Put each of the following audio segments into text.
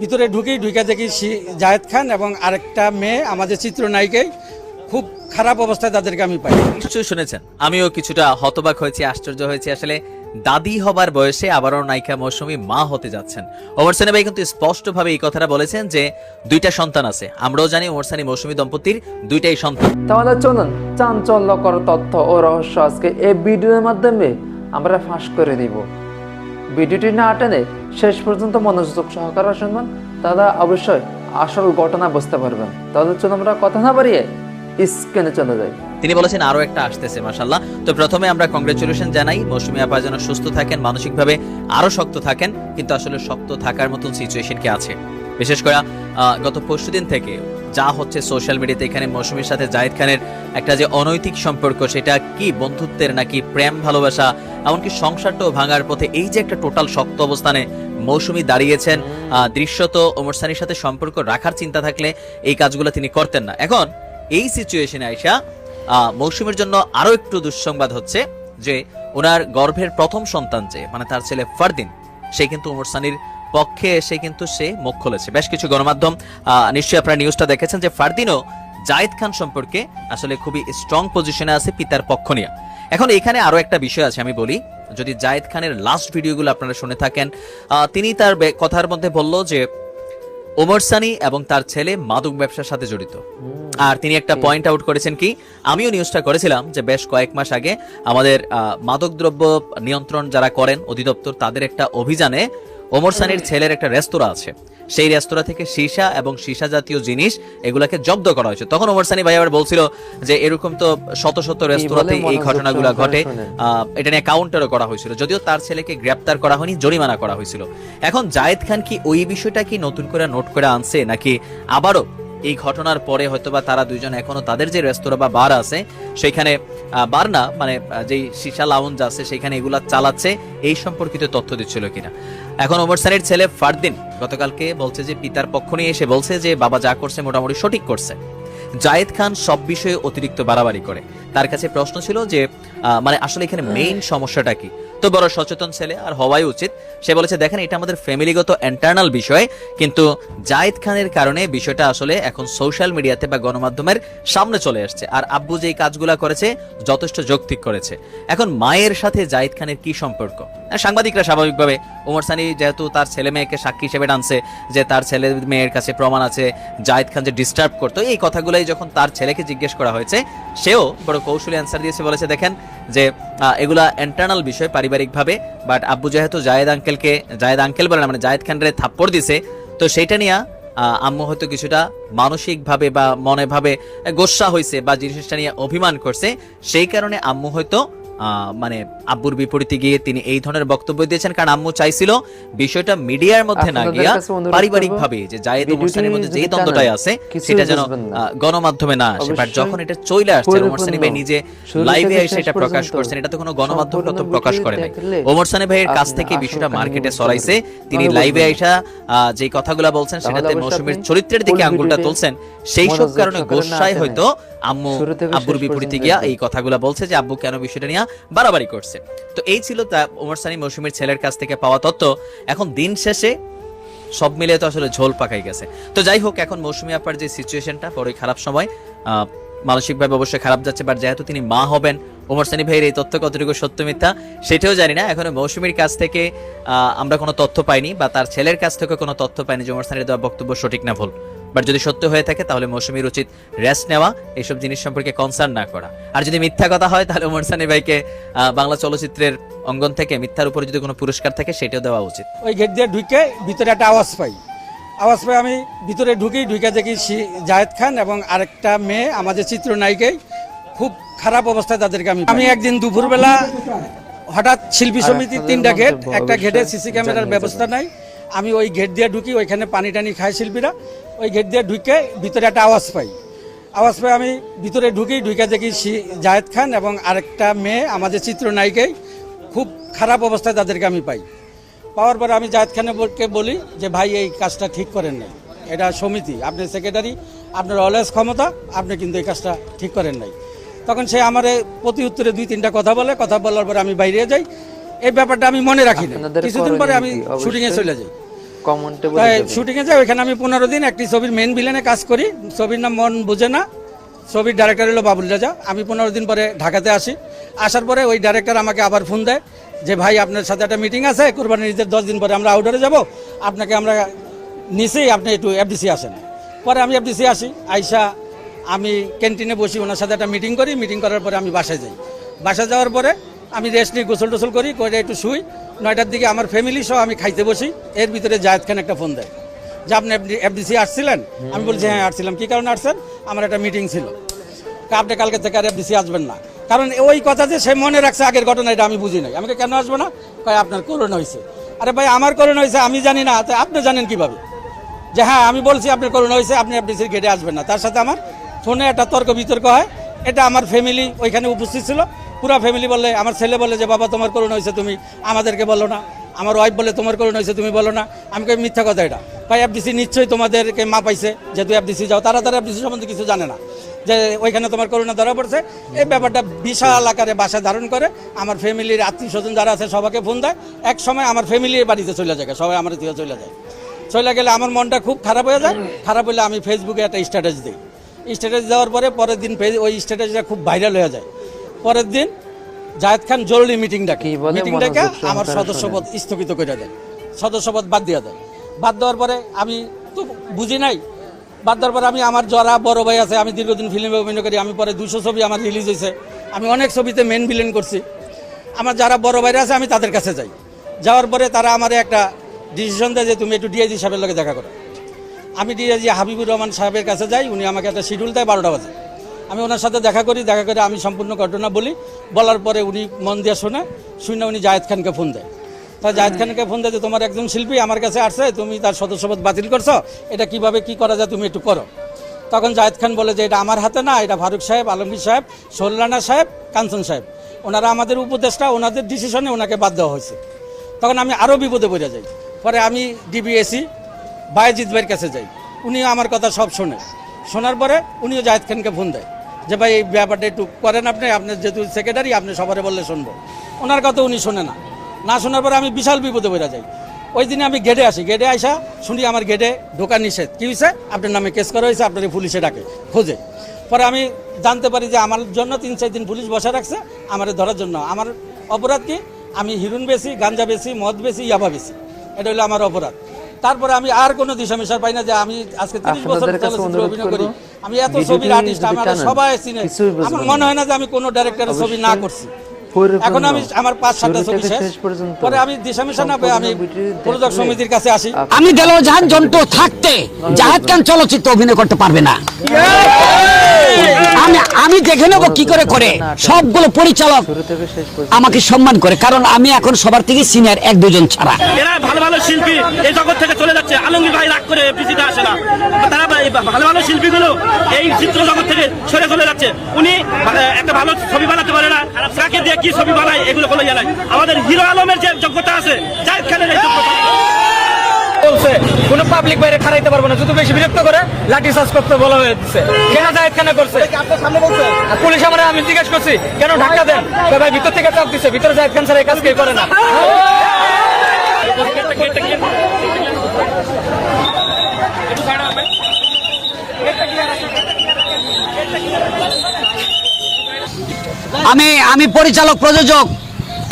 ভিতরে ঢুকেই ঢুকে দেখি শি- জায়েদ খান এবং আরেকটা মেয়ে আমাদের চিত্রনায়িকাই। খুব খারাপ অবস্থায় তাদেরকে আমি পাই। নিশ্চয়ই শুনেছেন। আমিও কিছুটা হতবাক হয়েছি আশ্চর্য হয়েছি। আসলে দাদি হবার বয়সে আবারও নায়িকা মৌসুমী মা হতে যাচ্ছেন। ওমর সানি ভাই কিন্তু স্পষ্টভাবে এই কথাটা বলেছেন যে দুইটা সন্তান আছে। আমরাও জানি ওমর সানি মৌসুমী দম্পতির দুইটাই সন্তান। তাহলে চলুন চাঞ্চল্যকর তথ্য ও রহস্য আজকে এই ভিডিওর মাধ্যমে আমরা ফাঁস করে দিব। ভিডিওটি না টেনে শেষ পর্যন্ত মনোযোগ সহকারে শুনবেন। তাহলে অবশ্যই আসল ঘটনা বুঝতে পারবেন। তাহলে চলুন আমরা কথা না বাড়িয়ে স্ক্রিনে চলে যাই। তিনি বলেছেন, আরও একটা আসতেছে মাসাল্লাহ তো প্রথমে আমরা কংগ্রেচুলেশন জানাই। মৌসুমি আপা যেন সুস্থ থাকেন, মানসিকভাবে আরও শক্ত থাকেন, কিন্তু আসলে শক্ত থাকার মতন সিচুয়েশন কি আছে। বিশেষ করে গত পরশুদিন থেকে যা হচ্ছে সোশ্যাল মিডিয়াতে এখানে মৌসুমীর সাথে জাহিদ খানের একটা যে অনৈতিক সম্পর্ক, সেটা কি বন্ধুত্বের নাকি প্রেম, ভালোবাসা, এমনকি সংসারটাও ভাঙার পথে এই যে একটা টোটাল শক্ত অবস্থানে মৌসুমী দাঁড়িয়েছেন দৃশ্যত ওমর সানির সাথে সম্পর্ক রাখার চিন্তা থাকলে এই কাজগুলো তিনি করতেন না। এখন এই সিচুয়েশনে আইসা মৌসুমীর জন্য আরও একটু দুঃসংবাদ হচ্ছে যে, ওনার গর্ভের প্রথম সন্তান যে মানে তার ছেলে ফারদিন, সে কিন্তু ওমর সানির পক্ষে এসে কিন্তু সে মুখ খুলেছে। বেশ কিছু গণমাধ্যম নিশ্চয়ই আপনারা নিউজটা দেখেছেন যে ফারদিনও জায়েদ খান সম্পর্কে আসলে খুবই স্ট্রং পজিশনে আছে পিতার পক্ষ নিয়ে। এখন এখানে আরও একটা বিষয় আছে আমি বলি। যদি জায়েদ খানের লাস্ট ভিডিওগুলো আপনারা শুনে থাকেন তিনি তার কথার মধ্যে বলল যে ওমর সানি এবং তার ছেলে মাদক ব্যবসার সাথে জড়িত। আর তিনি একটা পয়েন্ট আউট করেছেন কি আমিও নিউজটা করেছিলাম যে বেশ কয়েক মাস আগে আমাদের আহ, মাদকদ্রব্য নিয়ন্ত্রণ যারা করেন অধিদপ্তর তাদের একটা অভিযানে ওমর সানির ছেলের একটা রেস্তোরাঁ আছে। সেই রেস্তোরাঁ থেকে সীসা এবং সীসা জাতীয় জিনিস এগুলাকে জব্দ করা হয়েছে। তখন ওমর সানি ভাই আবার বলছিল যে এরকম তো শত শত রেস্তোরাঁতে এই ঘটনাগুলো ঘটে। এটা নিয়ে কাউন্টারও করা হয়েছিল। যদিও তার ছেলেকে গ্রেপ্তার করা হয়নি জরিমানা করা হয়েছিল। এখন জায়েদ খান কি ওই বিষয়টা কি নতুন করে নোট করে আনছে নাকি আবারও এই ঘটনার পরে হয়তোবা তারা দুইজন এখনও তাদের যে রেস্তোরাঁ বা বার আছে সেখানে বার না মানে যেই সীসা লাউঞ্জ আছে সেখানে এগুলা চালাচ্ছে এই সম্পর্কিত তথ্য দিচ্ছিল কিনা? এখন ওমর সানির ছেলে ফারদিন গতকালকে বলছে যে পিতার পক্ষ নিয়ে এসে বলছে যে বাবা যা করছে মোটামুটি সঠিক করছে। জায়েদ খান সব বিষয়ে অতিরিক্ত বাড়াবাড়ি করে। তার কাছে প্রশ্ন ছিল যে মানে আসলে এখানে মেইন সমস্যাটা কি? তো বড় সচেতন ছেলে আর হওয়াই উচিত। সে বলেছে, দেখেন, এটা আমাদের ফ্যামিলিগত ইন্টারনাল বিষয়, কিন্তু জায়েদ খানের কারণে বিষয়টা আসলে এখন সোশ্যাল মিডিয়াতে বা গণমাধ্যমের সামনে চলে আসছে। আর আব্বু যেই কাজগুলা করেছে, যথেষ্ট যৌক্তিক করেছে। এখন মায়ের সাথে জায়েদ খানের কি সম্পর্ক? আর সাংবাদিকরা স্বাভাবিকভাবে ওমর সানি যেহেতু তার ছেলে মেয়েকে সাক্ষী হিসেবে টানছে, যে তার ছেলে মেয়ের কাছে প্রমাণ আছে, জায়েদ খান যে ডিস্টার্ব করতো, এই কথাগুলোই যখন তার ছেলেকে জিজ্ঞেস করা হয়েছে, সেও বড় কৌশলী অ্যান্সার দিয়েছে, বলেছে, দেখেন যে এগুলা ইন্টারনাল বিষয় পারিবারিকভাবে বাট আব্বু যেহেতু জায়েদ আঙ্কেলকে জায়েদ আঙ্কেল বলে মানে জায়েদ খানরে থাপ্পড় দিছে, তো সেইটা নিয়ে আম্মু হয়তো কিছুটা মানসিকভাবে বা মনেভাবে গোসা হয়েছে বা জিনিসটা নিয়ে অভিমান করছে, সেই কারণে আম্মু হয়তো মানে আব্বুর বিপরীতে গিয়ে তিনি এই ধরনের বক্তব্য দিয়েছেন। কারণ আম্মু চাইছিল বিষয়টা মিডিয়ার মধ্যে না গিয়া পারিবারিক ভাবে যে জায়েদ ভিডিওটি মধ্যে যদি দ্বন্দ্বটাই আছে সেটা যেন গণমাধ্যমে না আসে। বাট যখন এটা চলে আসছে ওমর সানি ভাই নিজে লাইভে এসে এটা প্রকাশ করছেন। এটা তো কোনো গণমাধ্যম তো প্রকাশ করে নাই। ওমর সানি ভাইয়ের কাছ থেকে বিষয়টা মার্কেটে ছড়াইছে তিনি লাইভে। আইসা আহ, যে কথাগুলো বলছেন সেটাতে মৌসুমীর চরিত্রের দিকে আঙ্গুলটা তুলছেন। সেই সব কারণে গোসায় হয়তো আম্মু আব্বুর বিপরীতে গিয়া এই কথাগুলো বলছে যে আব্বু কেন বিষয়টা নিয়ে বাড়াবাড়ি করছে? তো এই ছিল তা ওমর সানি মৌসুমীর ছেলের কাছ থেকে পাওয়া তথ্য। এখন দিন শেষে সব মিলে তো আসলে ঝোল পাকাই গেছে। তো যাই হোক এখন মৌসুমী আপার যে সিচুয়েশনটা বড়ই খারাপ সময়। আহ, মানসিকভাবে অবশ্যই খারাপ যাচ্ছে বাট যেহেতু তিনি মা হবেন ওমর সানি ভাইয়ের এই তথ্য কতটুকু সত্য মিথ্যা সেটাও জানি না। এখনও মৌসুমীর কাছ থেকে আহ, আমরা কোনো তথ্য পাইনি বা তার ছেলের কাছ থেকে কোনো তথ্য পাইনি যে ওমর সানির দেওয়া বক্তব্য সঠিক না ভুল। বাট যদি সত্য হয়ে থাকে তাহলে মৌসুমীর উচিত রেস্ট নেওয়া এইসব জিনিস সম্পর্কে কনসার্ন না করা। আর যদি মিথ্যা কথা হয় তাহলে ওমর সানি ভাইকে আহ, বাংলা চলচ্চিত্রের অঙ্গন থেকে মিথ্যার উপরে যদি কোনো পুরস্কার থাকে সেটাও দেওয়া উচিত। ওই গেট দিয়ে ঢুকে ভিতরে একটা আওয়াজ পাই। আওয়াজ পাই আমি ভিতরে ঢুকেই ঢুকে দেখি শি- জায়েদ খান এবং আরেকটা মেয়ে আমাদের চিত্রনায়িকাই খুব খারাপ অবস্থায় তাদেরকে আমি আমি একদিন দুপুরবেলা হঠাৎ শিল্পী সমিতির তিনটা গেট একটা গেটে সিসি ক্যামেরার ব্যবস্থা নাই। আমি ওই গেট দিয়ে ঢুকি ওইখানে পানি টানি খায় শিল্পীরা। ওই গেট দিয়ে ঢুকে ভিতরে একটা আওয়াজ পাই। আওয়াজ পাই আমি ভিতরে ঢুকি ঢুকে দেখি জায়েদ খান এবং আরেকটা মেয়ে আমাদের চিত্রনায়িকাই খুব খারাপ অবস্থায় তাদেরকে আমি পাই। পাওয়ার পরে আমি জায়েদ খানকে বলি যে ভাই এই কাজটা ঠিক করেন নাই। এটা সমিতি আপনি সেক্রেটারি আপনার অলওয়েজ ক্ষমতা আপনি কিন্তু এই কাজটা ঠিক করেন নাই। তখন সে আমার প্রতি উত্তরে দুই তিনটা কথা বলে। কথা বলার পরে আমি বাইরে যাই। এই ব্যাপারটা আমি মনে রাখি না। কিছুদিন পরে আমি শুটিংয়ে চলে যাই। কমেন্টে বলে তাই দেবেন। শুটিংয়ে যাই ওইখানে আমি পনেরো দিন একটি ছবির মেন ভিলেনে কাজ করি। ছবির নাম মন বুঝে না। ছবির ডাইরেক্টর হলো বাবুল রাজা। আমি পনেরো দিন পরে ঢাকাতে আসি। আসার পরে ওই ডাইরেক্টর আমাকে আবার ফোন দেয় যে ভাই আপনার সাথে একটা মিটিং আছে। কোরবানির ঈদের দশ দিন পরে আমরা আউটডোরে যাব। আপনাকে আমরা নিচেই আপনি একটু এফডিসি আসেন। পরে আমি এফডিসি আসি। আইসা আমি ক্যান্টিনে বসি ওনার সাথে একটা মিটিং করি। মিটিং করার পরে আমি বাসায় যাই। বাসায় যাওয়ার পরে আমি রেস্ট নিয়ে গোসল টোসল করি করে একটু শুই। নয়টার দিকে আমার ফ্যামিলি সহ আমি খাইতে বসি। এর ভিতরে জায়েদ খান একটা ফোন দেয়। যে আপনি এফডিসি আসছিলেন? আমি বলছি হ্যাঁ আসছিলাম। কী কারণে আসছেন? আমার একটা মিটিং ছিল। আপনি কালকে থেকে আর এফডিসি আসবেন না। কারণ ওই কথা যে সে মনে রাখছে আগের ঘটনা, এটা আমি বুঝি নাই। আমাকে কেন আসব না? কয়, আপনার করোনা হয়েছে আরে ভাই, আমার করোনা হয়েছে আমি জানি না। তো আপনি জানেন কীভাবে? যে হ্যাঁ আমি বলছি আপনার করোনা হয়েছে আপনি এফডিসির গেটে আসবেন না। তার সাথে আমার ফোনে একটা তর্ক বিতর্ক হয়। এটা আমার ফ্যামিলি ওইখানে উপস্থিত ছিল। পুরো ফ্যামিলি বললে, আমার ছেলে বলে যে, বাবা, তোমার করোনা হয়েছে তুমি। আমাদেরকে বলো না। আমার ওয়াইফ বলে তোমার করোনা হয়েছে তুমি বলো না। আমি কই, মিথ্যা কথা এটা। ভাই এফডিসি নিশ্চয়ই তোমাদেরকে মা পাইছে যেহেতু এফডিসি যাও। তারা তারা এফডিসি সম্বন্ধে কিছু জানে না। যে, ওইখানে তোমার করোনা ধরা পড়ছে। এই ব্যাপারটা বিশাল আকারে বাসা ধারণ করে আমার ফ্যামিলির আত্মীয় স্বজন যারা আছে, সবাইকে ফোন দেয়। এক সময় আমার ফ্যামিলির বাড়িতে চলে যায়, সবাই আমার দিকে চলে যায়। চলে গেলে আমার মনটা খুব খারাপ হয়ে যায়। খারাপ হলে আমি ফেসবুকে একটা স্ট্যাটাস দিই। স্ট্যাটাস দেওয়ার পরে পরের দিন ওই স্ট্যাটাসটা খুব ভাইরাল হয়ে যায়। পরের দিন জায়েদ খান জরুরি মিটিং ডাকে। মিটিং ডাকে আমার। সদস্যপদ স্থগিত করে দেয়। সদস্যপদ বাদ দিয়ে দেয়। বাদ দেওয়ার পরে আমি তো বুঝি নাই। বাদ দেওয়ার পরে আমি আমার যারা বড় ভাই আছে আমি দীর্ঘদিন ফিল্মে অভিনয় করি আমি পরে দুশো ছবি আমার রিলিজ হয়েছে। আমি অনেক ছবিতে মেন ভিলেন করছি। আমার যারা বড় ভাইরা আছে আমি তাদের কাছে যাই। যাওয়ার পরে তারা আমার একটা ডিসিশন দেয় যে তুমি একটু ডিআইজি সাহেবের লগে দেখা করো। আমি ডিআইজি হাবিবুর রহমান সাহেবের কাছে যাই উনি আমাকে একটা শিডিউল দেয় বারোটা বাজে। আমি ওনার সাথে দেখা করি, দেখা করে আমি সম্পূর্ণ ঘটনা বলি। বলার পরে উনি মন দিয়ে শোনে, শুনে উনি জায়েদ খানকে ফোন দেয়। তা জায়েদ খানকে ফোন দেয় যে, তোমার একজন শিল্পী আমার কাছে আসছে, তুমি তার সদস্যপদ বাতিল করছ, এটা কীভাবে, কি করা যায় তুমি একটু করো। তখন জায়েদ খান বলে যে, এটা আমার হাতে না, এটা ফারুক সাহেব, আলমগীর সাহেব, সোল্লানা সাহেব, কাঞ্চন সাহেব। ওনারা আমাদের উপদেষ্টা, ওনাদের ডিসিশনে ওনাকে বাদ দেওয়া হয়েছে। তখন আমি আরও বিপদে পড়ে যাই। পরে আমি ডিবিএসি বায়েজিৎ ভাইয়ের কাছে যাই। উনিও আমার কথা সব শোনে। শোনার পরে উনিও জাহেদ খানকে ফোন দেয়। যে ভাই এই ব্যাপারটা একটু করেন আপনি আপনার যেহেতু সেক্রেটারি আপনি সবারে বললে শুনব। ওনার কথা উনি শোনে না। না শোনার পরে আমি বিশাল বিপদে পড়ে যাই। ওই দিনে আমি গেটে আসি। গেটে আসা শুনি আমার গেটে ঢোকা নিষেধ। কী হয়েছে আপনার নামে কেস করা হয়েছে আপনার পুলিশে ডাকে। খোঁজে। পরে আমি জানতে পারি যে আমার জন্য তিন চার দিন পুলিশ বসা রাখছে আমার ধরার জন্য। আমার অপরাধ কি? আমি হিরুন বেশি গাঞ্জা বেশি মদ বেশি ইয়াবা বেশি। এটা হলো আমার অপরাধ। তারপরে আমি আর কোনো দিশা মিশার পাই না যে আমি আজকে তিরিশ বছর অভিনয় করি। আমি এত ছবির আর্টিস্ট আমি আমার সবাই চিনে। আমার মনে হয় না যে আমি কোনো ডাইরেক্টরের ছবি না করছি। এখন আমি আমার পাঁচ সাতটা ছবি শেষ। পরে আমি দিশা আমি প্রযোজক সমিতির কাছে আসি। আমি দেলোয়ার জাহান জন্টু থাকতে জাহেদ খান চলচ্চিত্র অভিনয় করতে পারবে না। আমি আমি দেখে নেব কি করে করে। সবগুলো পরিচালক শুরু থেকে শেষ পর্যন্ত। আমাকে সম্মান করে কারণ আমি এখন সবার থেকে সিনিয়র এক দুজন ছাড়া। এরা ভালো ভালো শিল্পী এই জগৎ থেকে চলে যাচ্ছে। আলমগীর ভাই রাগ করে পিসিতে আসে না। তারা ভালো ভালো শিল্পীগুলো এই চিত্র জগৎ থেকে সরে চলে যাচ্ছে। উনি একটা ভালো ছবি বানাতে পারে না। তাকে দিয়ে কি ছবি বানায় এগুলো কোনো ইয়ে নাই। আমাদের হিরো আলমের যে যোগ্যতা আছে জাহিদ খানের এই যোগ্যতা। বলছে কোনো পাবলিক বাইরে খারাইতে পারব না যদি বেশি বিরক্ত করে লাঠি চার্জ করতে বলা হয়েছে কেন জাহেদ খানে করছে? পুলিশ আমরা আমি জিজ্ঞেস করছি কেন ঢাকা দেন? ভাই ভিতর থেকে চাপ দিচ্ছে ভিতরে জাহেদ খান স্যার এই কাজ কেউ করে না। আমি আমি পরিচালক প্রযোজক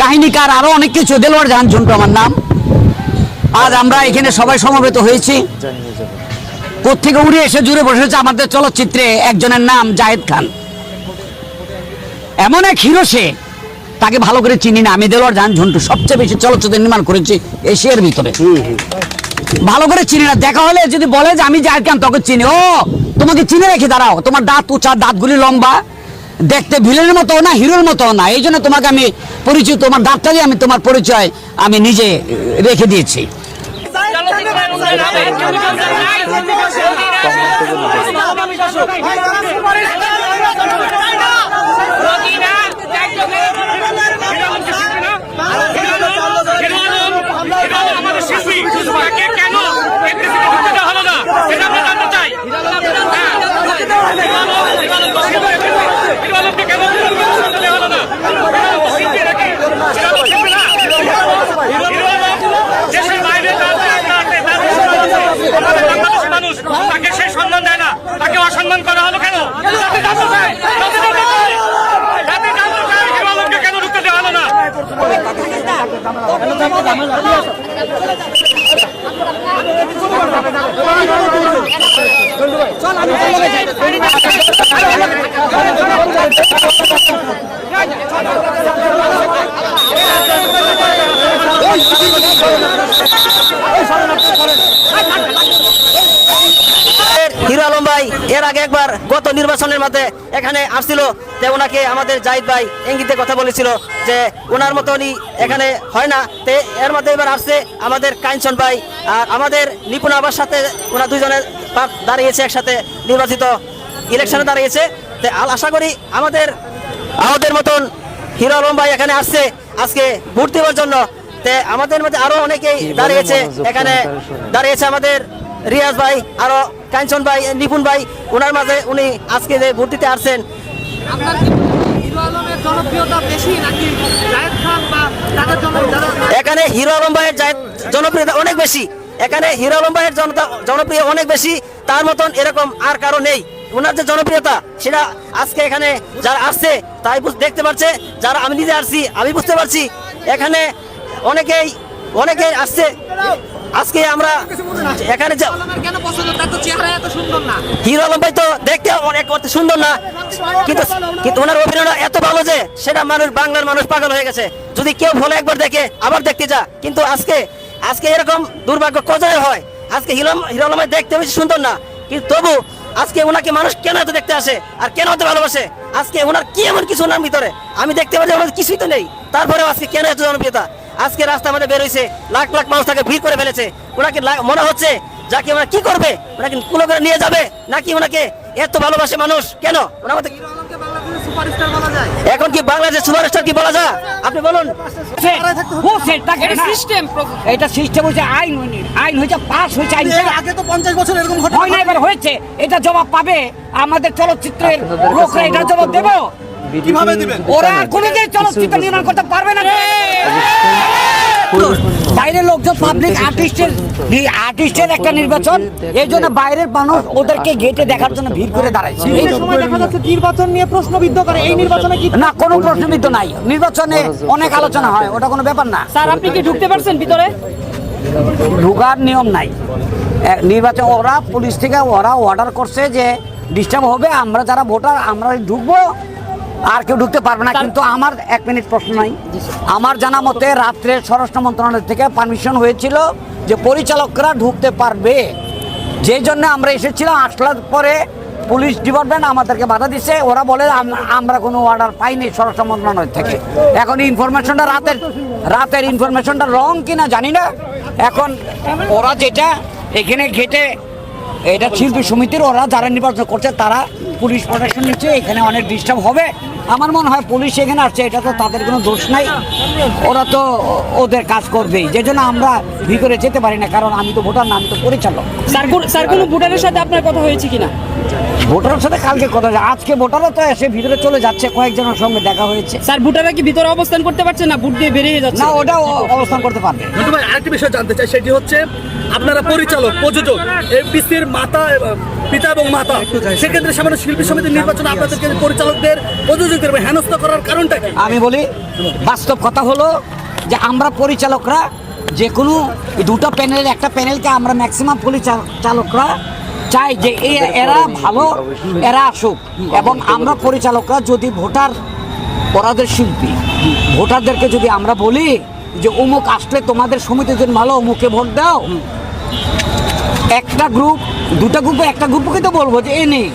কাহিনীকার আরও অনেক কিছু। দেলোয়ার জাহান ঝন্টু আমার নাম। আজ আমরা এখানে সবাই সমবেত হয়েছি। কোথেকে উড়ে এসে জুড়ে বসেছে আমাদের চলচ্চিত্রে একজনের নাম জাহেদ খান। এমন এক হিরো সে তাকে ভালো করে চিনি না। আমি দেলোয়ার জাহান ঝন্টু সবচেয়ে বেশি চলচ্চিত্র নির্মাণ করেছি এশিয়ার ভিতরে। ভালো করে চিনি না। দেখা হলে যদি বলে যে আমি জাহেদ খান তোকে চিনি। ও তোমাকে চিনে রেখে দাঁড়াও। তোমার দাঁত উঁচা দাঁতগুলি লম্বা। দেখতে ভিলেনের মতো না হিরোর মতো না এই জন্য তোমাকে আমি পরিচয় তোমার ডাক্তারই আমি তোমার পরিচয় আমি নিজে রেখে দিয়েছি আমাদের শিল্পী তাকে কেন এফডিসিতে ঢুকতে দেওয়া হলো না এটা আমরা জানতে চাই হ্যাঁ। হিরো আলমকে কেন ঢুকতে দেওয়া হলো না? হিরো আলম শিল্পী নাকি? হিরো আলম শিল্পী না? হিরো আলম দেশের বাইরে তার- তার- তার- তার মানুষ তাকে সেই সম্মান দেয় না তাকে অসম্মান করা হলো কেন? কেন ঢুকতে দেওয়া হলো না? হিরো আলম ভাই এর আগে একবার গত নির্বাচনের মধ্যে এখানে আসছিল যে ওনাকে আমাদের জাহিদ ভাই ইঙ্গিতে কথা বলেছিল যে ওনার মতো উনি এখানে হয় না। তে এর মধ্যে এবার আসছে আমাদের কাঞ্চন ভাই আর আমাদের নিপুণ আবার সাথে ওনা দুজনে দাঁড়িয়েছে একসাথে নির্বাচিত ইলেকশনে দাঁড়িয়েছে। তে আশা করি আমাদের আমাদের মতন হিরো আলম ভাই এখানে আসছে আজকে ভোট দেওয়ার জন্য। তে আমাদের মধ্যে আরও অনেকেই দাঁড়িয়েছে এখানে দাঁড়িয়েছে আমাদের রিয়াজ ভাই আরও কাঞ্চন ভাই নিপুণ ভাই ওনার মাঝে উনি আজকে যে ভোট দিতে আসছেন। এখানে হিরো আলম ভাইয়ের জনপ্রিয়তা অনেক বেশি। এখানে হিরো আলম ভাইয়ের জনতা জনপ্রিয় অনেক বেশি। তার মতন এরকম আর কারও নেই। ওনার যে জনপ্রিয়তা সেটা আজকে এখানে যারা আসছে তাই দেখতে পাচ্ছে যারা আমি নিজে আসছি আমি বুঝতে পারছি। এখানে অনেকেই অনেকেই আসছে। আজকে আমরা এখানে যে হিরো আলম ভাই তো দেখতে অনেক সুন্দর না। কিন্তু কিন্তু ওনার অভিনয়টা এত ভালো যে সেটা মানুষ বাংলার মানুষ পাগল হয়ে গেছে। যদি কেউ ভালো একবার দেখে, আবার দেখতে যা। কিন্তু আজকে আজকে এরকম দুর্ভাগ্য কোথায় হয়? আজকে হিরো হিরো আলম ভাই দেখতে বেশি সুন্দর না। কিন্তু তবু আজকে ওনাকে মানুষ কেন এত দেখতে আসে? আর কেন এত ভালোবাসে? আজকে ওনার কি এমন কিছু ওনার ভিতরে? আমি দেখতে পাচ্ছি ওনার কিছুই তো নেই। তারপরে আজকে কেন এত জনপ্রিয়তা? আজকে রাস্তা আমাদের বেরোইছে লাখ লাখ মানুষ তাকে ভিড় করে ফেলেছে। ওনাকে মনে হচ্ছে যাকে ওনারা কি করবে? ওনাকে কুলো করে নিয়ে যাবে? নাকি ওনাকে এত ভালোবাসে মানুষ? কেন? ওনার মধ্যে এখন কি বাংলাদেশ সুপারস্টার কি বলা যায়? আপনি বলুন। এটা সিস্টেম হচ্ছে আইন হয়নি আইন হয়েছে পাস হয়েছে আইন আগে তো পঞ্চাশ বছর এরকম ঘটনা হয় না এবার হয়েছে। এটা জবাব পাবে আমাদের চলচ্চিত্রের লোকরা এটা জবাব দেবো? কীভাবে দিবেন? ওরা কোনোদিন চলচ্চিত্র নির্মাণ করতে পারবে না। বাইরের লোকজন পাবলিক আর্টিস্টের আর্টিস্টের একটা নির্বাচন। এই জন্য বাইরের মানুষ ওদেরকে গেটে দেখার জন্য ভিড় করে দাঁড়াইছে। এই সময় দেখা যাচ্ছে নির্বাচন নিয়ে প্রশ্নবিদ্ধ করে। এই নির্বাচনে কি না কোনো প্রশ্নবিদ্ধ নাই। নির্বাচনে অনেক আলোচনা হয় ওটা কোনো ব্যাপার না। স্যার আপনি কি ঢুকতে পারছেন ভিতরে? ঢোকার নিয়ম নাই। নির্বাচন ওরা পুলিশ থেকে ওরা অর্ডার করছে যে ডিস্টার্ব হবে আমরা যারা ভোটার আমরা ঢুকবো আর কেউ ঢুকতে পারবে না কিন্তু আমার এক মিনিট প্রশ্ন নাই। আমার জানা মতে রাত্রে স্বরাষ্ট্র মন্ত্রণালয় থেকে পারমিশন হয়েছিল যে পরিচালকরা ঢুকতে পারবে। যেই জন্য আমরা এসেছিলাম আসলার পরে পুলিশ ডিপার্টমেন্ট আমাদেরকে বাধা দিচ্ছে ওরা বলে আমরা কোনো অর্ডার পাইনি স্বরাষ্ট্র মন্ত্রণালয় থেকে। এখন ইনফরমেশনটা রাতের রাতের ইনফরমেশনটা রং কিনা জানি না। এখন ওরা যেটা এখানে ঘেটে এটা শিল্পী সমিতির, ওরা যারা নির্বাচন করছে, তারা পুলিশ প্রশাসন নিচ্ছে, এখানে অনেক ডিস্টার্ব হবে। আমার মনে হয় পুলিশ এখানে আসছে, এটা তো তাদের কোনো দোষ নাই। ওরা তো ওদের কাজ করবেই, যে জন্য আমরা ভিতরে যেতে পারি না, কারণ আমি তো ভোটার না, আমি তো পরিচালক। স্যার, কোন- ভোটারের সাথে আপনার কথা হয়েছে কিনা? ভোটারের সাথে কালকে কথা হয়েছে। আজকে ভোটারও তো এসে ভিতরে চলে যাচ্ছে কয়েকজনের সঙ্গে দেখা হয়েছে। স্যার ভোটাররা কি ভিতরে অবস্থান করতে পারছে না? ভোট দিয়ে বেরিয়ে যাচ্ছে? না ওটা অবস্থান করতে পারবে। কিন্তু ভাই আরেকটি বিষয় জানতে চাই সেটি হচ্ছে আপনারা পরিচালক প্রযোজক এফডিসির মাতা এবং পিতা এবং মাতা সেক্ষেত্রে সামান্য শিল্পী সমিতির নির্বাচনে আপনাদেরকে পরিচালকদের প্রযোজকদের হেনস্থা করার কারণটা কি? আমি বলি বাস্তব কথা হলো যে আমরা পরিচালকরা যে কোনো দুটো প্যানেল একটা প্যানেলকে আমরা ম্যাক্সিমাম পরিচালকরা চাই যে এরা ভালো এরা আসুক। এবং আমরা পরিচালকরা যদি ভোটার ওরাদের শিল্পী ভোটারদেরকে যদি আমরা বলি যে অমুক আসলে তোমাদের সমিতির জন্য ভালো অমুকে ভোট দাও। একটা গ্রুপ দুটা গ্রুপে একটা গ্রুপকে তো বলব যে এ নেই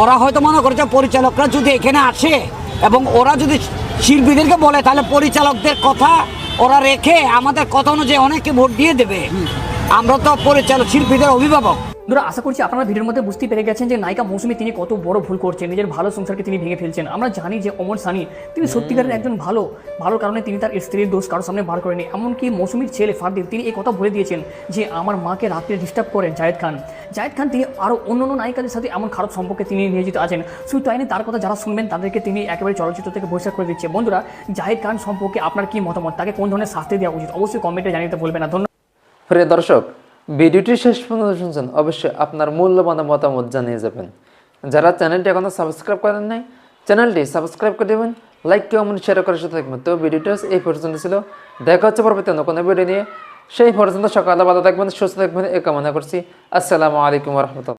ওরা হয়তো মনে করছে পরিচালকরা যদি এখানে আসে এবং ওরা যদি শিল্পীদেরকে বলে তাহলে পরিচালকদের কথা ওরা রেখে আমাদের কথা অনুযায়ী অনেকে ভোট দিয়ে দেবে। আমরা তো পরিচালক শিল্পীদের অভিভাবক। বন্ধুরা আশা করছি আপনারা ভিডিওর মধ্যে বুঝতে পেরে গেছেন যে নায়িকা মৌসুমি তিনি কত বড় ভুল করছেন নিজের ভালো সংসারকে তিনি ভেঙে ফেলছেন। আমরা জানি যে অমর সানি তিনি সত্যিকারের একজন ভালো ভালো কারণে তিনি তার স্ত্রীর দোষ কারোর সামনে বার করেনি। এমনকি মৌসুমীর ছেলে ফারদিন তিনি এই কথা বলে দিয়েছেন যে আমার মাকে রাত্রে ডিস্টার্ব করেন জায়েদ খান। জায়েদ খান তিনি আরও অন্য অন্য নায়িকাদের সাথে এমন খারাপ সম্পর্কে তিনি নিয়োজিত আছেন। শুধু তাই না তার কথা যারা শুনবেন তাদেরকে তিনি একেবারে চলচ্চিত্র থেকে বহিষ্কার করে দিচ্ছে। বন্ধুরা জায়েদ খান সম্পর্কে আপনার কি মতামত? তাকে কোন ধরনের শাস্তি দেওয়া উচিত? অবশ্যই কমেন্টে জানিয়ে দিতে বলবেন না। ধন্যবাদ। প্রিয় দর্শক ভিডিওটি শেষ পর্যন্ত শুনছেন, অবশ্যই আপনার মূল্যবান মতামত জানিয়ে যাবেন। যারা চ্যানেলটি এখনও সাবস্ক্রাইব করেন নাই, চ্যানেলটি সাবস্ক্রাইব করে দেবেন, লাইক কমেন্ট শেয়ার করার সাথে থাকবেন। তো ভিডিওটা এই পর্যন্ত ছিল। দেখা হচ্ছে পরবর্তী অন্য কোনো ভিডিও নিয়ে। সেই পর্যন্ত সকালে ভালো থাকবেন, সুস্থ থাকবেন এ কামনা করছি। আসসালামু আলাইকুম রহমতুল্লাহ।